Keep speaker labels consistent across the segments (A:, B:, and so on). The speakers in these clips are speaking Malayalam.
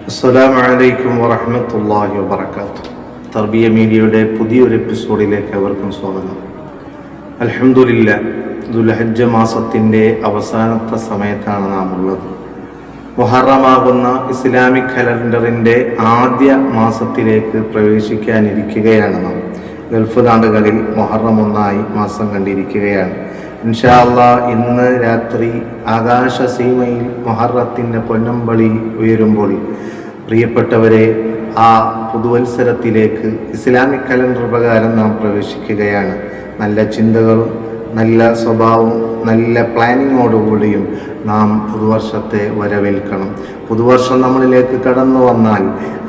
A: അസ്സലാമു അലൈക്കും വറഹ്മത്തുള്ളാഹി വബറകാതുഹു. തർബിയ മീഡിയയുടെ പുതിയൊരു എപ്പിസോഡിലേക്ക് അവർക്കും സ്വാഗതം. അലഹമുല്ല ദുൽഹജ്ജ മാസത്തിന്റെ അവസാനത്തെ സമയത്താണ് നാം ഉള്ളത് മുഹറമാകുന്ന ഇസ്ലാമിക് കലണ്ടറിന്റെ ആദ്യ മാസത്തിലേക്ക് പ്രവേശിക്കാനിരിക്കുകയാണ് നാം. ഗൾഫ് നാടുകളിൽ മുഹറം ഒന്നായി മാസം കണ്ടിരിക്കുകയാണ്. ഇൻഷാല്ല ഇന്ന് രാത്രി ആകാശ സീമയിൽ മൊഹറത്തിന്റെ പൊന്നമ്പളി ഉയരുമ്പോൾ പ്രിയപ്പെട്ടവരെ ആ പുതുവത്സരത്തിലേക്ക് ഇസ്ലാമിക് കലണ്ടർ പ്രകാരം നാം പ്രവേശിക്കുകയാണ്. നല്ല ചിന്തകളും നല്ല സ്വഭാവവും നല്ല പ്ലാനിങ്ങോടുകൂടിയും നാം പുതുവർഷത്തെ വരവേൽക്കണം. പുതുവർഷം നമ്മളിലേക്ക് കടന്നു വന്നാൽ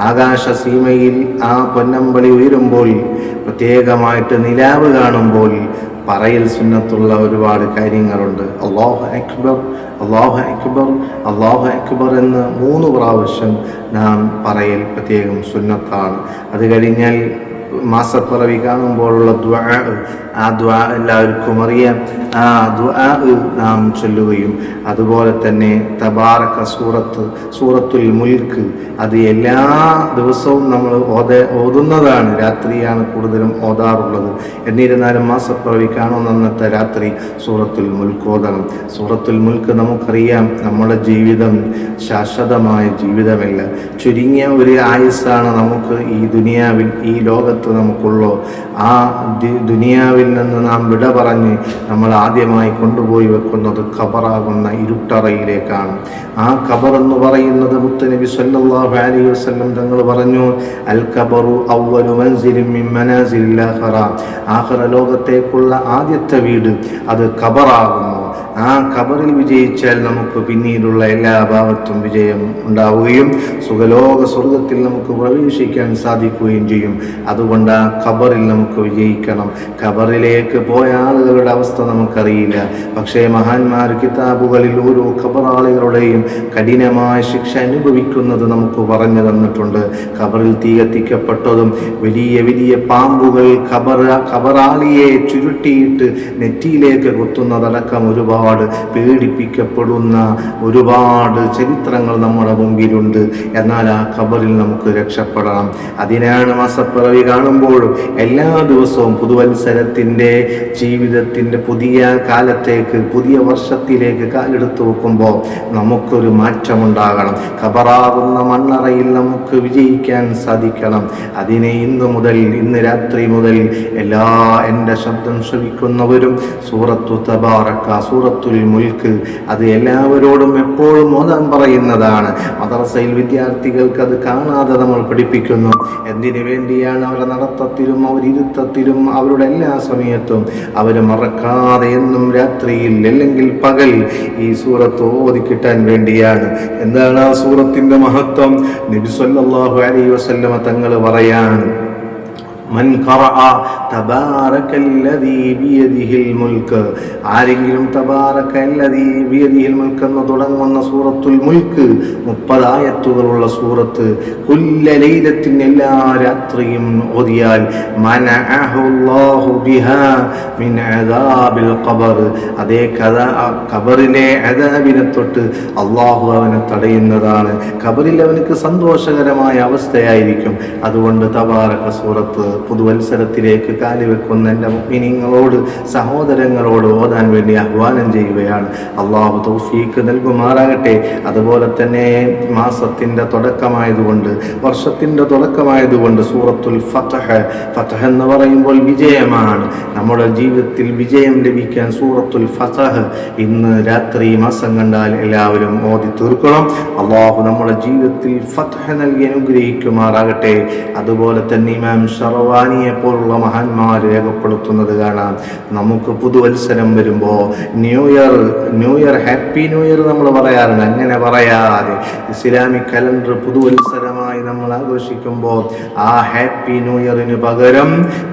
A: ആകാശ സീമയിൽ ആ പൊന്നമ്പളി ഉയരുമ്പോൾ പ്രത്യേകമായിട്ട് നിലാവ് കാണുമ്പോൾ പറയൽ സുന്നത്തുള്ള ഒരുപാട് കാര്യങ്ങളുണ്ട്. അള്ളാഹു അക്ബർ അള്ളാഹു അക്ബർ അള്ളാഹു അക്ബർ എന്ന് മൂന്ന് പ്രാവശ്യം നാം പറയൽ പ്രത്യേകം സുന്നത്താണ്. അത് കഴിഞ്ഞാൽ മാസപ്പിറവി കാണുമ്പോഴുള്ള ദ്വാ ആ ദ്വാ എല്ലാവർക്കും അറിയാം. ആ ദ്വാ നാം ചൊല്ലുകയും അതുപോലെ തന്നെ തബാറക്ക സൂറത്ത് സൂറത്തുൽ മുൽക്ക് അത് എല്ലാ ദിവസവും നമ്മൾ ഓത ഓതുന്നതാണ്. രാത്രിയാണ് കൂടുതലും ഓതാറുള്ളത്. എന്നിരുന്നാലും മാസപ്പിറവി കാണുന്ന അന്നത്തെ രാത്രി സൂറത്തുൽ മുൽക്ക് ഓതണം. സൂറത്തുൽ മുൽക്ക് നമുക്കറിയാം നമ്മുടെ ജീവിതം ശാശ്വതമായ ജീവിതമല്ല. ചുരുങ്ങിയ ഒരു ആയുസ്സാണ് നമുക്ക് ഈ ദുനിയാവിൽ ഈ ലോകത്ത് നമുക്കുള്ളൂ. ആ ദുനിയാവിൽ നിന്ന് നാം വിട പറഞ്ഞ് നമ്മൾ ആദ്യമായി കൊണ്ടുപോയി വെക്കുന്നത് ഖബറാകുന്ന ഇരുട്ടറയിലേക്കാണ്. ആ ഖബർ എന്ന് പറയുന്നത് മുത്തനബി സല്ലല്ലാഹു അലൈഹി വസല്ലം തങ്ങൾ പറഞ്ഞു അൽ ഖബറു ഔവലു മൻസിലിൻ മിൻ മനാസിലിൽ ആഖിറ ലോകത്തേക്കുള്ള ആദ്യത്തെ വീട് അത് ഖബറാകുന്നു. ആ ഖബറിൽ വിജയിച്ചാൽ നമുക്ക് പിന്നീടുള്ള എല്ലാ അഭാവത്തും വിജയം ഉണ്ടാവുകയും സുഖലോക സ്വർഗത്തിൽ നമുക്ക് പ്രവേശിക്കാൻ സാധിക്കുകയും ചെയ്യും. അതുകൊണ്ട് ആ ഖബറിൽ നമുക്ക് വിജയിക്കണം. ഖബറിലേക്ക് പോയ ആളുകളുടെ അവസ്ഥ നമുക്കറിയില്ല. പക്ഷേ മഹാന്മാർ കിതാബുകളിൽ ഓരോ ഖബറാളികളുടെയും കഠിനമായ ശിക്ഷ അനുഭവിക്കുന്നത് നമുക്ക് പറഞ്ഞു തന്നിട്ടുണ്ട്. ഖബറിൽ തീ കത്തിക്കപ്പെട്ടതും വലിയ വലിയ പാമ്പുകൾ ഖബറ ഖബറാളിയെ ചുരുട്ടിയിട്ട് നെറ്റിയിലേക്ക് കുത്തുന്നതടക്കം ഒരുപാട് പേടിപ്പിക്കപ്പെടുന്ന ഒരുപാട് ചരിത്രങ്ങൾ നമ്മുടെ മുമ്പിലുണ്ട്. എന്നാൽ ആ ഖബറിൽ നമുക്ക് രക്ഷപ്പെടണം അതിനാണ് മാസപ്പിറവി കാണുമ്പോൾ എല്ലാ ദിവസവും പുതുവത്സരത്തിന്റെ ജീവിതത്തിന്റെ പുതിയ കാലത്തേക്ക് പുതിയ വർഷത്തിലേക്ക് കാലെടുത്ത് വെക്കുമ്പോൾ നമുക്കൊരു മാറ്റമുണ്ടാകണം. ഖബറാകുന്ന മണ്ണറയിൽ നമുക്ക് വിജയിക്കാൻ സാധിക്കണം. അതിനെ ഇന്ന് മുതൽ ഇന്ന് രാത്രി മുതൽ എല്ലാ എന്റെ ശബ്ദം ശ്രവിക്കുന്നവരും സൂറത്തു തബാറക്ക സൂറത്തുൽ മുൽക്ക്. അത് എല്ലാവരോടും എപ്പോഴും ഓതാൻ പറയുന്നതാണ്. മദ്രസയിൽ വിദ്യാർത്ഥികൾക്ക് അത് കാണാതെ നമ്മൾ പഠിപ്പിക്കുന്നു. എന്തിനു വേണ്ടിയാണ് അവരുടെ നടത്തത്തിലും അവരിരുത്തത്തിലും അവരുടെ എല്ലാ സമയത്തും അവർ മറക്കാതെ എന്നും രാത്രിയിൽ അല്ലെങ്കിൽ പകൽ ഈ സൂറത്ത് ഓതി കിട്ടാൻ വേണ്ടിയാണ്. എന്താണ് ആ സൂറത്തിന്റെ മഹത്വം? നബി സല്ലല്ലാഹു അലൈഹി വസല്ലമ തങ്ങൾ പറയാൻ മൻ ആരെങ്കിലും എന്ന് തുടങ്ങുന്ന സൂറത്തുൽ മുൽക്ക് മുപ്പതായത്തുകളുള്ള സൂറത്ത് കുല്ല ലൈലത്തിൻ എല്ലാ രാത്രിയും ഓതിയാൽ അതേ കഥ കബറിലെ അദാബിനെ തൊട്ട് അള്ളാഹു അവനെ തടയുന്നതാണ്. കബറിൽ അവനക്ക് സന്തോഷകരമായ അവസ്ഥയായിരിക്കും. അതുകൊണ്ട് തബാറക സൂറത്ത് പുതുവത്സരത്തിലേക്ക് കാലുവെക്കുന്ന എന്റെ മിനിങ്ങളോട് സഹോദരങ്ങളോട് ഓതാൻ വേണ്ടി ആഹ്വാനം ചെയ്യുകയാണ്. അള്ളാഹു തൗഫീക്ക് നൽകുമാറാകട്ടെ. അതുപോലെ തന്നെ മാസത്തിന്റെ തുടക്കമായതുകൊണ്ട് വർഷത്തിന്റെ തുടക്കമായതുകൊണ്ട് സൂറത്തുൽ ഫതഹ് ഫതഹ് എന്ന് പറയുമ്പോൾ വിജയമാണ്. നമ്മുടെ ജീവിതത്തിൽ വിജയം ലഭിക്കാൻ സൂറത്തുൽ ഫതഹ് ഇന്ന് രാത്രി മാസം കണ്ടാൽ എല്ലാവരും ഓതി തീർക്കണം. അള്ളാഹു നമ്മുടെ ജീവിതത്തിൽ ഫതഹ് നൽകി അനുഗ്രഹിക്കുമാറാകട്ടെ. അതുപോലെ തന്നെ ഇമാം ഷറവാനിയെ പോലുള്ള മഹാന്മാർ രേഖപ്പെടുത്തുന്നത് കാണാം. നമുക്ക് പുതുവത്സരം വരുമ്പോൾ new year new year happy new year നമ്മൾ പറയാറുണ്ട്. അങ്ങനെ പറയാതെ ഇസ്ലാമിക് കലണ്ടർ പുതുവത്സരമായി നമ്മൾ ആഘോഷിക്കുമ്പോൾ ആ ഹാപ്പി ന്യൂ ഇയറിന് പകരം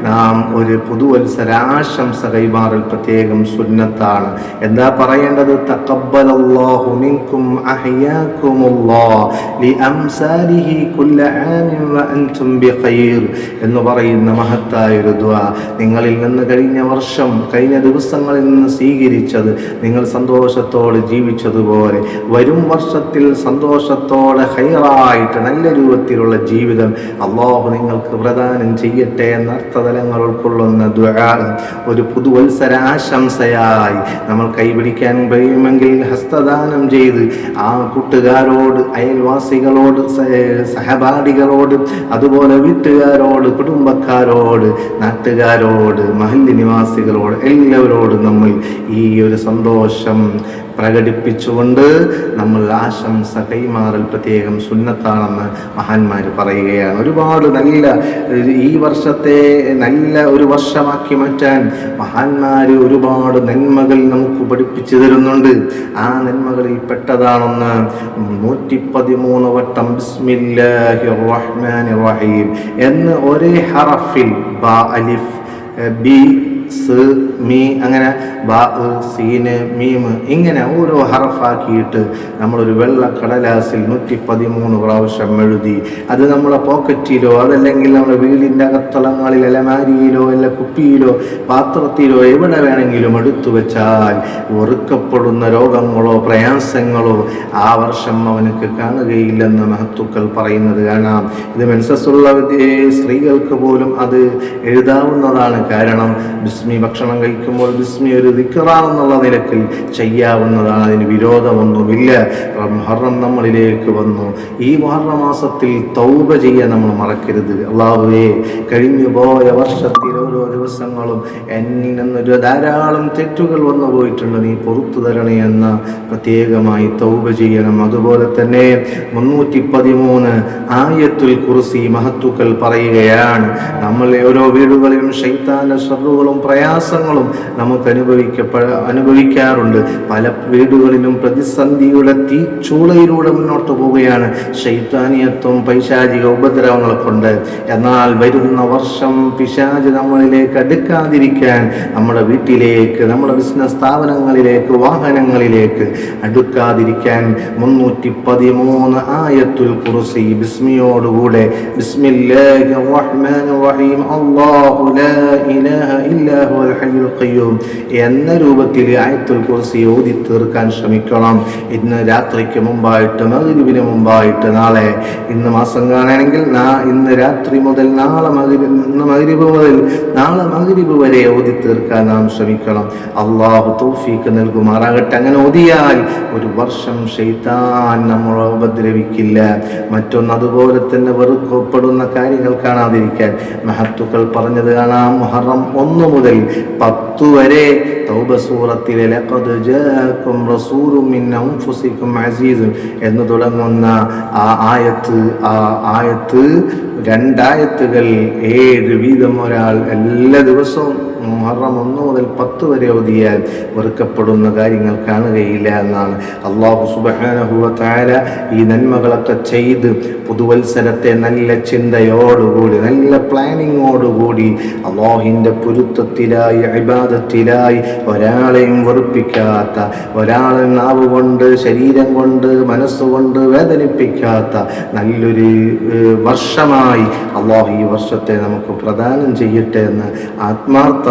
A: നാം ഒരു പുതുവത്സര ആശംസ കൈമാറൽ പ്രത്യേകം സുന്നത്താണ്. എന്താ പറയേണ്ടത്? തഖബ്ബലല്ലാഹു മിൻകും അഹ്യാക്കുമുല്ലാഹ് ലിഅംസാലിഹി കുല്ല ആമിൻ വഅൻതും ബിഖൈർ എന്ന് പറയുന്നു പറയുന്ന മഹത്തായ ഒരു ദ്വാ നിങ്ങളിൽ നിന്ന് കഴിഞ്ഞ വർഷം കഴിഞ്ഞ ദിവസങ്ങളിൽ നിന്ന് സ്വീകരിച്ചത് നിങ്ങൾ സന്തോഷത്തോടെ ജീവിച്ചതുപോലെ വരും വർഷത്തിൽ സന്തോഷത്തോടെ ഹൈറായിട്ട് നല്ല രൂപത്തിലുള്ള ജീവിതം അള്ളാഹു നിങ്ങൾക്ക് പ്രദാനം ചെയ്യട്ടെ എന്ന അർത്ഥതലങ്ങൾ ഉൾക്കൊള്ളുന്ന ദ്വാ ഒരു പുതുവത്സര ആശംസയായി നമ്മൾ കൈപിടിക്കാൻ കഴിയുമെങ്കിൽ ഹസ്തദാനം ചെയ്ത് ആ കൂട്ടുകാരോട് അയൽവാസികളോട് സഹപാഠികളോട് അതുപോലെ വീട്ടുകാരോട് കുടുംബക്കാരോട് നാട്ടുകാരോട് മഹല്ലി നിവാസികളോട് എല്ലാവരോടും നമ്മൾ ഈ ഒരു സന്തോഷം പ്രകടിപ്പിച്ചുകൊണ്ട് നമ്മൾ ആശംസ കൈമാറൽ പ്രത്യേകം സുന്നത്താണെന്ന് മഹാന്മാർ പറയുകയാണ്. ഒരുപാട് നല്ല ഈ വർഷത്തെ നല്ല ഒരു വർഷമാക്കി മാറ്റാൻ മഹാന്മാർ ഒരുപാട് നന്മകൾ നമുക്ക് പഠിപ്പിച്ചു തരുന്നുണ്ട്. ആ നന്മകളിൽ പെട്ടതാണെന്ന് നൂറ്റി പതിമൂന്ന് വട്ടം ബിസ്മില്ലാഹി റഹ്മാൻ റഹീം എന്ന് ഒരേ ഹറഫിൽ ബ അലിഫ് ബി സ് മീ അങ്ങനെ ബാ സീന് മീമ് ഇങ്ങനെ ഓരോ ഹറഫാക്കിയിട്ട് നമ്മളൊരു വെള്ള കടലാസിൽ നൂറ്റി പതിമൂന്ന് പ്രാവശ്യം എഴുതി. അത് നമ്മളെ പോക്കറ്റിലോ അതല്ലെങ്കിൽ നമ്മുടെ വീടിന്റെ അകത്തളങ്ങളിൽ അലമാരിയിലോ അല്ല കുപ്പിയിലോ പാത്രത്തിലോ എവിടെ വേണമെങ്കിലും എടുത്തു വെച്ചാൽ വെറുക്കപ്പെടുന്ന രോഗങ്ങളോ പ്രയാസങ്ങളോ ആ വർഷം അവനക്ക് കാണുകയില്ലെന്ന് മഹത്തുക്കൾ പറയുന്നത് കാണാം. ഇത് മെൻസസ്സുള്ള സ്ത്രീകൾക്ക് പോലും അത് എഴുതാവുന്നതാണ് കാരണം ബിസ്മി ഭക്ഷണം കഴിക്കുമ്പോൾ ബിസ്മി ഒരു ദിക്കറാണെന്നുള്ള നിലക്കിൽ ചെയ്യാവുന്നതാണ്. അതിന് വിരോധമൊന്നുമില്ല. മുഹറം നമ്മളിലേക്ക് വന്നു. ഈ മാസത്തിൽ തൗബ ചെയ്യാൻ നമ്മൾ മറക്കരുത്. അള്ളാഹുവേ കഴിഞ്ഞു പോയ വർഷത്തിൽ ഓരോ ദിവസങ്ങളും എന്നിൽ നിന്നൊരു ധാരാളം തെറ്റുകൾ വന്നു പോയിട്ടുണ്ട്. നീ പുറത്തു തരണേ എന്ന പ്രത്യേകമായി തൗബ ചെയ്യണം. അതുപോലെ തന്നെ മുന്നൂറ്റി പതിമൂന്ന് ആയത്തുൽ കുറിസി മഹത്തുക്കൾ പറയുകയാണ്. നമ്മളെ ഓരോ വീടുകളിലും ശൈത്താന ശ്രദ്ധകളും പ്രയാസങ്ങളും നമുക്ക് അനുഭവിക്കപ്പെ അനുഭവിക്കാറുണ്ട്. പല വീടുകളിലും പ്രതിസന്ധിയുടെ തീച്ചൂളയിലൂടെ മുന്നോട്ട് പോവുകയാണ് ശൈത്താനിയത്വം പൈശാചിക ഉപദ്രവങ്ങളെ കൊണ്ട്. എന്നാൽ വരുന്ന വർഷം പിശാജ് നമ്മളിലേക്ക് അടുക്കാതിരിക്കാൻ നമ്മുടെ വീട്ടിലേക്ക് നമ്മുടെ ബിസിനസ് സ്ഥാപനങ്ങളിലേക്ക് വാഹനങ്ങളിലേക്ക് അടുക്കാതിരിക്കാൻ മുന്നൂറ്റി പതിമൂന്ന് ആയത്തുൽ കുറിസി ബിസ്മിയോടുകൂടെ ബിസ്മില്ലാഹിർ എന്ന രൂപത്തിൽ ആയത്തുൽ കുർസി ഓതി തീർക്കാൻ ശ്രമിക്കണം. ഇന്ന് രാത്രിക്ക് മുമ്പായിട്ട് മകരിവിന് മുമ്പായിട്ട് നാളെ ഇന്ന് മാസം കാണുകയാണെങ്കിൽ ഇന്ന് രാത്രി മുതൽ നാളെ മകരി ഇന്ന് മകരുവ് മുതൽ നാളെ മകരുവ് വരെ ഓതി തീർക്കാൻ നാം ശ്രമിക്കണം. അള്ളാഹു തോഫീക്ക് നൽകുമാറാകട്ടെ. അങ്ങനെ ഓതിയാൽ ഒരു വർഷം ഷെയ്ത്താൻ നമ്മളെ ഉപദ്രവിക്കില്ല. മറ്റൊന്ന് അതുപോലെ തന്നെ വെറുക്കപ്പെടുന്ന കാര്യങ്ങൾ കാണാതിരിക്കാൻ. മഹത്തുക്കൾ പറഞ്ഞത് കാണാം. മുഹറം ഒന്ന് മുതൽ പത്തു വരെ തൗബ സൂറത്തിലെ ലഖദ് ജാഅക്കും റസൂലും മിൻ അൻഫുസിക്കും അസീസും എന്ന് തുടങ്ങുന്ന ആ ആയത്ത് ആ ആയത്ത് രണ്ടായത്തുകൾ ഏഴ് വീതം ഒരാൾ എല്ലാ ദിവസവും മുഹറം ഒന്ന് മുതൽ പത്ത് വരെ ഓതിയാൽ വെറുക്കപ്പെടുന്ന കാര്യങ്ങൾ കാണുകയില്ല എന്നാണ്. അള്ളാഹു സുബാനഹുവ ഈ നന്മകളൊക്കെ ചെയ്ത് പുതുവത്സരത്തെ നല്ല ചിന്തയോടുകൂടി നല്ല പ്ലാനിങ്ങോടുകൂടി അള്ളാഹിന്റെ പൊരുത്തത്തിലായി അഭിബാധത്തിലായി ഒരാളെയും വെറുപ്പിക്കാത്ത ഒരാളെ നാവ് കൊണ്ട് ശരീരം കൊണ്ട് മനസ്സുകൊണ്ട് വേദനിപ്പിക്കാത്ത നല്ലൊരു വർഷമായി അള്ളാഹു ഈ വർഷത്തെ നമുക്ക് പ്രദാനം ചെയ്യട്ടെ എന്ന്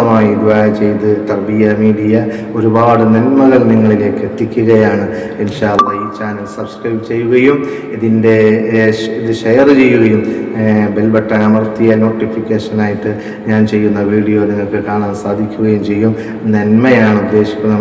A: ആത്മാർത്ഥമായി ദ്വാ ചെയ്ത് തർബിയ മീഡിയ ഒരുപാട് നന്മകൾ നിങ്ങളിലേക്ക് എത്തിക്കുകയാണ്. ഇൻഷാല്ല ഈ ചാനൽ സബ്സ്ക്രൈബ് ചെയ്യുകയും ഇതിന്റെ ഇത് ഷെയർ ചെയ്യുകയും ബെൽ ബട്ടൺ അമർത്തിയ നോട്ടിഫിക്കേഷനായിട്ട് ഞാൻ ചെയ്യുന്ന വീഡിയോ നിങ്ങൾക്ക് കാണാൻ സാധിക്കുകയും ചെയ്യും. നന്മയാണ് ഉദ്ദേശിക്കുന്നത്.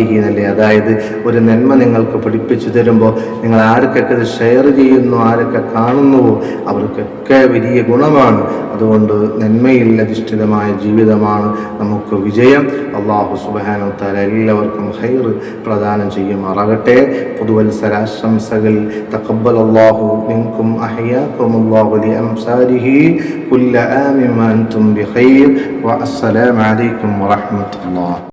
A: എന്നല്ലേ? അതായത് ഒരു നന്മ നിങ്ങൾക്ക് പഠിപ്പിച്ചു തരുമ്പോൾ നിങ്ങൾ ആർക്കൊക്കെ ഇത് ഷെയർ ചെയ്യുന്നു ആരൊക്കെ കാണുന്നുവോ അവർക്കൊക്കെ വലിയ ഗുണമാണ്. അതുകൊണ്ട് നന്മയിൽ അധിഷ്ഠിതമായ ജീവിതമാണ് നമുക്ക് വിജയം. അള്ളാഹു സുബാനോ താല എല്ലാവർക്കും ഹൈർ പ്രദാനം ചെയ്യുമാറാകട്ടെ. പുതുവത്സരാശംസകൾ. തക്കബൽ അള്ളാഹു നിങ്ങൾക്കും അഹയാക്കും അള്ളാഹു ലി അംസാരിഹി കുല്ല ആമിൻ വഅൻതും ബിഖൈർ വഅസ്സലാമു അലൈക്കും വറഹ്മത്തുള്ളാഹി